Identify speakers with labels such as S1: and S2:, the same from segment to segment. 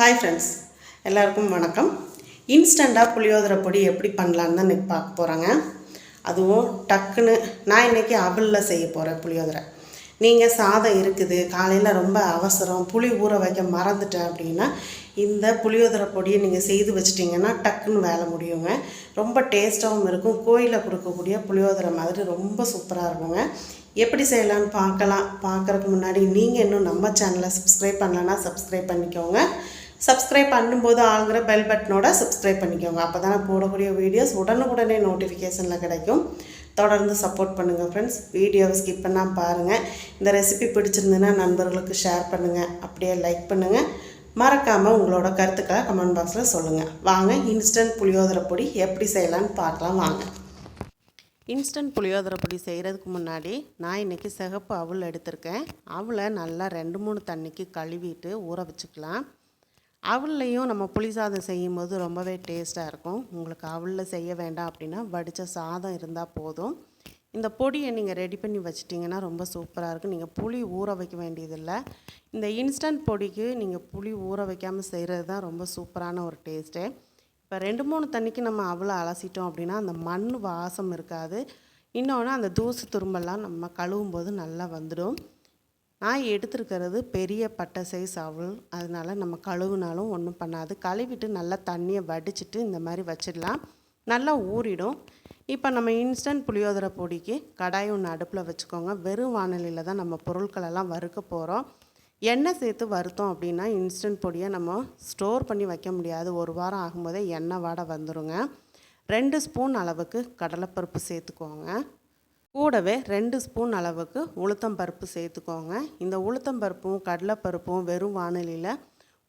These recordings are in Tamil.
S1: ஹாய் ஃப்ரெண்ட்ஸ் எல்லாருக்கும் வணக்கம். இன்ஸ்டண்ட்டாக புளியோதரை பொடி எப்படி பண்ணலான்னு தான் இன்றைக்கி பார்க்க போகிறாங்க அதுவும் டக்குன்னு நான் இன்றைக்கி அவலில் செய்ய போகிறேன் புளியோதரை. நீங்கள் சாதம் இருக்குது காலையில் ரொம்ப அவசரம் புளி ஊற வைக்க மறந்துட்டேன் அப்படின்னா இந்த புளியோதரை பொடியை நீங்கள் செய்து வச்சிட்டிங்கன்னா டக்குன்னு வேலை முடியுங்க. ரொம்ப டேஸ்ட்டாகவும் இருக்கும் கோயிலில் கொடுக்கக்கூடிய புளியோதரை மாதிரி ரொம்ப சூப்பராக இருக்குங்க. எப்படி செய்யலான்னு பார்க்கலாம். பார்க்குறதுக்கு முன்னாடி நீங்கள் இன்னும் நம்ம சேனலை சப்ஸ்கிரைப் பண்ணலன்னா சப்ஸ்கிரைப் பண்ணிக்கோங்க. சப்ஸ்கிரைப் பண்ணும்போது ஆளுங்கிற பெல் பட்டனோட சப்ஸ்கிரைப் பண்ணிக்கோங்க. அப்போ தான் போடக்கூடிய வீடியோஸ் உடனுக்குடனே நோட்டிஃபிகேஷனில் கிடைக்கும். தொடர்ந்து சப்போர்ட் பண்ணுங்கள் ஃப்ரெண்ட்ஸ் வீடியோவை ஸ்கிப் பண்ணால் பாருங்கள் இந்த ரெசிபி பிடிச்சிருந்துன்னா நண்பர்களுக்கு ஷேர் பண்ணுங்கள் அப்படியே லைக் பண்ணுங்கள் மறக்காமல் உங்களோட கருத்துக்களை கமெண்ட் பாக்ஸில் சொல்லுங்கள் வாங்க இன்ஸ்டன்ட் புளியோதரை பொடி எப்படி செய்யலான்னு பார்க்கலாம். வாங்க. இன்ஸ்டன்ட் புளியோதரை பொடி செய்கிறதுக்கு முன்னாடி நான் இன்றைக்கி சிகப்பு அவல் எடுத்திருக்கேன். அவளை நல்லா ரெண்டு மூணு தண்ணிக்கு கழுவிட்டு ஊற வச்சுக்கலாம். அவல்லையும் நம்ம புளி சாதம் செய்யும் போது ரொம்பவே டேஸ்ட்டாக இருக்கும். உங்களுக்கு அவளில் செய்ய வேண்டாம் அப்படின்னா வடித்த சாதம் இருந்தால் போதும். இந்த பொடியை நீங்கள் ரெடி பண்ணி வச்சிட்டிங்கன்னா ரொம்ப சூப்பராக இருக்கும். நீங்கள் புளி ஊற வைக்க வேண்டியதில்லை. இந்த இன்ஸ்டன்ட் பொடிக்கு நீங்கள் புளி ஊற வைக்காமல் செய்கிறது தான் ரொம்ப சூப்பரான ஒரு டேஸ்ட்டு. இப்போ ரெண்டு மூணு தண்ணிக்கு நம்ம அவ்வளோ அலசிட்டோம் அப்படின்னா அந்த மண் வாசம் இருக்காது. இன்னொன்று அந்த தூசு துரும்பெல்லாம் நம்ம கழுவும் போது நல்லா வந்துடும். நான் எடுத்துருக்கிறது பெரிய பட்டை சைஸ் அவல் அதனால் நம்ம கழுவுனாலும் ஒன்றும் பண்ணாது. கழுவிட்டு நல்லா தண்ணியை வடிச்சிட்டு இந்த மாதிரி வச்சிடலாம். நல்லா ஊறிடும். இப்போ நம்ம இன்ஸ்டன்ட் புளியோதரை பொடிக்கு கடாய் ஒன்று அடுப்பில் வச்சுக்கோங்க. வெறும் வானலியில் தான் நம்ம பொருட்களெல்லாம் வறுக்க போகிறோம் எண்ணெய் சேர்த்து வறுத்தோம் அப்படின்னா இன்ஸ்டன்ட் பொடியை நம்ம ஸ்டோர் பண்ணி வைக்க முடியாது. ஒரு வாரம் ஆகும்போதே எண்ணெய் வாடை வந்துடுங்க ரெண்டு ஸ்பூன் அளவுக்கு கடலைப்பருப்பு சேர்த்துக்கோங்க. கூடவே ரெண்டு ஸ்பூன் அளவுக்கு உளுத்தம் பருப்பு சேர்த்துக்கோங்க. இந்த உளுத்தம் பருப்பும் கடலைப்பருப்பும் வெறும் வானிலையில்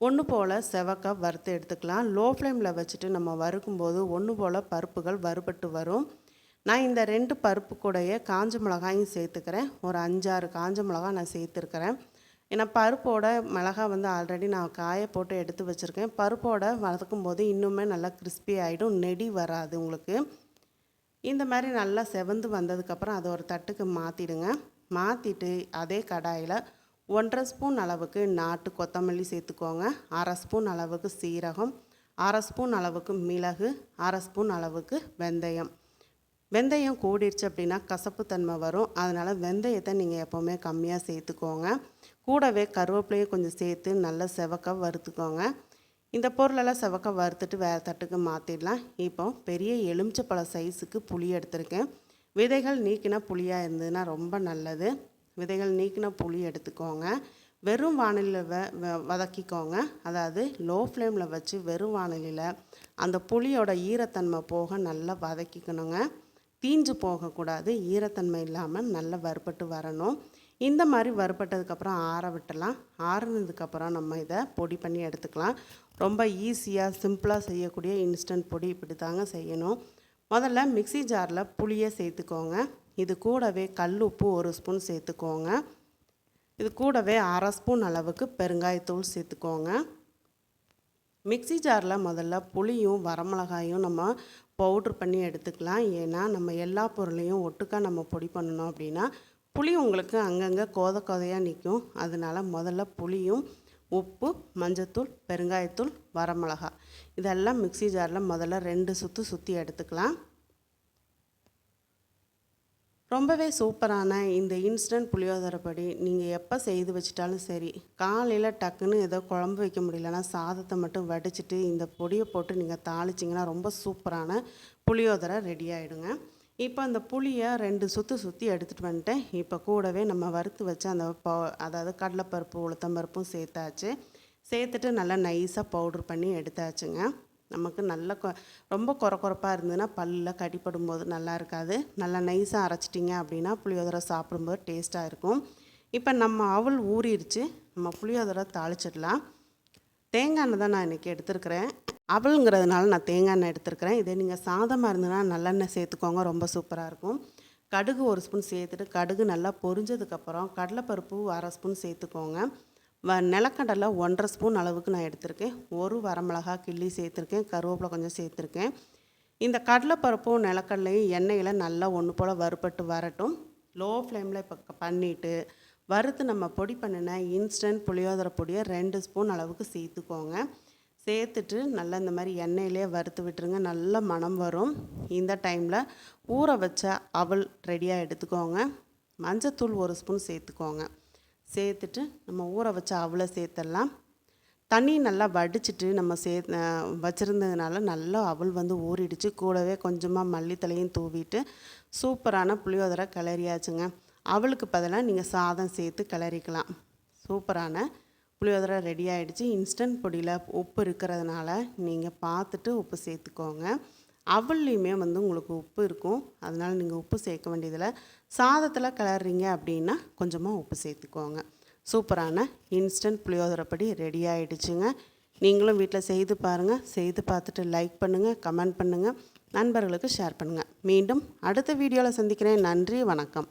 S1: ஒன்று போல் செவக்க வறுத்து எடுத்துக்கலாம். லோ ஃப்ளேமில் வச்சுட்டு நம்ம வறுக்கும்போது ஒன்று போல் பருப்புகள் வறுபட்டு வரும். நான் இந்த ரெண்டு பருப்பு கூடைய காஞ்ச மிளகாயும் சேர்த்துக்கிறேன். ஒரு அஞ்சாறு காஞ்ச மிளகாய் நான் சேர்த்துருக்கிறேன். ஏன்னா பருப்போட மிளகா வந்து ஆல்ரெடி நான் காய போட்டு எடுத்து வச்சுருக்கேன். பருப்போட வதக்கும் போது இன்னுமே நல்லா கிறிஸ்பி ஆகிடும் நெடி வராது உங்களுக்கு. இந்த மாதிரி நல்லா செவந்து வந்ததுக்கப்புறம் அதை ஒரு தட்டுக்கு மாற்றிடுங்க மாற்றிட்டு அதே கடாயில் ஒன்றரை ஸ்பூன் அளவுக்கு நாட்டு கொத்தமல்லி சேர்த்துக்கோங்க. அரை ஸ்பூன் அளவுக்கு சீரகம் அரை ஸ்பூன் அளவுக்கு மிளகு அரை ஸ்பூன் அளவுக்கு வெந்தயம். வெந்தயம் கூடிடுச்சு அப்படின்னா கசப்பு தன்மை வரும். அதனால் வெந்தயத்தை நீங்கள் எப்போவுமே கம்மியாக சேர்த்துக்கோங்க. கூடவே கருவேப்பிலையும் கொஞ்சம் சேர்த்து நல்லா செவக்க வறுத்துக்கோங்க. இந்த பொருளெல்லாம் செவக்க வறுத்துட்டு வேறு தட்டுக்கு மாற்றிடலாம் இப்போ பெரிய எலுமிச்சப்பழ சைஸுக்கு புளி எடுத்திருக்கேன். விதைகள் நீக்கின புளியாக இருந்ததுன்னா ரொம்ப நல்லது. விதைகள் நீக்கின புளி எடுத்துக்கோங்க. வெறும் வானிலையில் வ வ- வதக்கிக்கோங்க. அதாவது லோ ஃப்ளேமில் வச்சு வெறும் வானிலையில் அந்த புளியோட ஈரத்தன்மை போக நல்லா வதக்கிக்கணுங்க. தீஞ்சு போகக்கூடாது. ஈரத்தன்மை இல்லாமல் நல்லா வறுபட்டு வரணும். இந்த மாதிரி வறுபட்டதுக்கப்புறம் ஆற விட்டலாம் ஆறுனதுக்கப்புறம் நம்ம இதை பொடி பண்ணி எடுத்துக்கலாம். ரொம்ப ஈஸியாக சிம்பிளாக செய்யக்கூடிய இன்ஸ்டன்ட் பொடி இப்படி தாங்க செய்யணும். முதல்ல மிக்ஸி ஜாரில் புளியை சேர்த்துக்கோங்க. இது கூடவே கல் உப்பு ஒரு ஸ்பூன் சேர்த்துக்கோங்க. இது கூடவே அரை ஸ்பூன் அளவுக்கு பெருங்காயத்தூள் சேர்த்துக்கோங்க. மிக்ஸி ஜாரில் முதல்ல புளியும் வரமிளகாயும் நம்ம பவுட்ரு பண்ணி எடுத்துக்கலாம். ஏன்னா நம்ம எல்லா பொருளையும் ஒட்டுக்கா நம்ம பொடி பண்ணணும் அப்படின்னா புளி உங்களுக்கு அங்கங்கே கோத கோதையாக நிற்கும் அதனால முதல்ல புளியும் உப்பு மஞ்சத்தூள் பெருங்காயத்தூள் வரமிளகா. இதெல்லாம் மிக்ஸி ஜாரில் முதல்ல ரெண்டு சுற்று சுற்றி எடுத்துக்கலாம். ரொம்பவே சூப்பரான இந்த இன்ஸ்டன்ட் புளியோதரை படி நீங்கள் எப்போ செய்து வச்சிட்டாலும் சரி காலையில் டக்குன்னு ஏதோ குழம்பு வைக்க முடியலன்னா சாதத்தை மட்டும் வடிச்சிட்டு இந்த பொடியை போட்டு நீங்கள் தாளிச்சிங்கன்னா ரொம்ப சூப்பரான புளியோதரை ரெடி ஆகிடுங்க இப்போ அந்த புளியை ரெண்டு சுற்று சுற்றி எடுத்துகிட்டு வந்துட்டேன். இப்போ கூடவே நம்ம வறுத்து வச்ச அந்த ப அதாவது கடலைப்பருப்பு உளுத்தம்பருப்பும் சேர்த்தாச்சு. சேர்த்துட்டு நல்லா நைஸாக பவுட்ரு பண்ணி எடுத்தாச்சுங்க. நமக்கு நல்ல கொ ரொம்ப கொர கொரப்பாக இருந்ததுன்னா பல்லில் கடிப்படும் போது நல்லா இருக்காது. நல்லா நைஸாக அரைச்சிட்டிங்க அப்படின்னா புளியோதரை சாப்பிடும்போது டேஸ்ட்டாக இருக்கும். இப்போ நம்ம அவள் ஊறிடுச்சு. நம்ம புளியோதரை தாளிச்சிடலாம். தேங்காய் எண்ணெய் தான் நான் இன்றைக்கி எடுத்துருக்கிறேன். அவளுங்கிறதுனால நான் தேங்காய் எண்ணெய் எடுத்துருக்கிறேன். இதே நீங்கள் சாதமாக இருந்ததுன்னா நல்லெண்ணெய் சேர்த்துக்கோங்க ரொம்ப சூப்பராக இருக்கும். கடுகு ஒரு ஸ்பூன் சேர்த்துட்டு கடுகு நல்லா பொரிஞ்சதுக்கப்புறம் கடலைப்பருப்பு அரை ஸ்பூன் சேர்த்துக்கோங்க. வ நிலக்கடலை ஒன்றரை ஸ்பூன் அளவுக்கு நான் எடுத்திருக்கேன். ஒரு வரமிளகா கிள்ளி சேர்த்துருக்கேன் கருவேப்பிலை கொஞ்சம் சேர்த்துருக்கேன். இந்த கடலைப்பருப்பும் நிலக்கடலையும் எண்ணெயில் நல்லா ஒன்று போல் வறுபட்டு வரட்டும். லோ ஃப்ளேமில் இப்போ பண்ணிவிட்டு வறுத்து நம்ம பொடி பண்ணின இன்ஸ்டன்ட் புளியோதரை பொடியை ரெண்டு ஸ்பூன் அளவுக்கு சேர்த்துக்கோங்க. சேர்த்துட்டு நல்லா இந்த மாதிரி எண்ணெயிலே வறுத்து விட்டுருங்க. நல்ல மணம் வரும். இந்த டைமில் ஊற வச்ச அவல் ரெடியாக எடுத்துக்கோங்க. மஞ்சத்தூள் ஒரு ஸ்பூன் சேர்த்துக்கோங்க. சேர்த்துட்டு நம்ம ஊற வச்ச அவளை சேர்த்துடலாம். தண்ணி நல்லா வடிச்சிட்டு நம்ம சே வச்சுருந்ததுனால நல்லா அவள் வந்து ஊறிடுச்சு. கூடவே கொஞ்சமாக மல்லித்தலையும் தூவிட்டு சூப்பரான புளியோதரை கிளறியாச்சுங்க. அவளுக்கு பதிலாக நீங்கள் சாதம் சேர்த்து கிளறிக்கலாம். சூப்பரான புளியோதரை ரெடி ஆகிடுச்சு இன்ஸ்டன்ட் பொடியில் உப்பு இருக்கிறதுனால நீங்கள் பார்த்துட்டு உப்பு சேர்த்துக்கோங்க. அவல்லையுமே வந்து உங்களுக்கு உப்பு இருக்கும். அதனால் நீங்கள் உப்பு சேர்க்க வேண்டியதில்லை. சாதத்தில் கிளறீங்க அப்படின்னா கொஞ்சமாக உப்பு சேர்த்துக்கோங்க. சூப்பரான இன்ஸ்டன்ட் புளியோதரை படி ரெடி ஆகிடுச்சுங்க நீங்களும் வீட்டில் செய்து பாருங்கள் செய்து பார்த்துட்டு லைக் பண்ணுங்கள் கமெண்ட் பண்ணுங்கள் நண்பர்களுக்கு ஷேர் பண்ணுங்கள் மீண்டும் அடுத்த வீடியோவில் சந்திக்கிறேன். நன்றி வணக்கம்.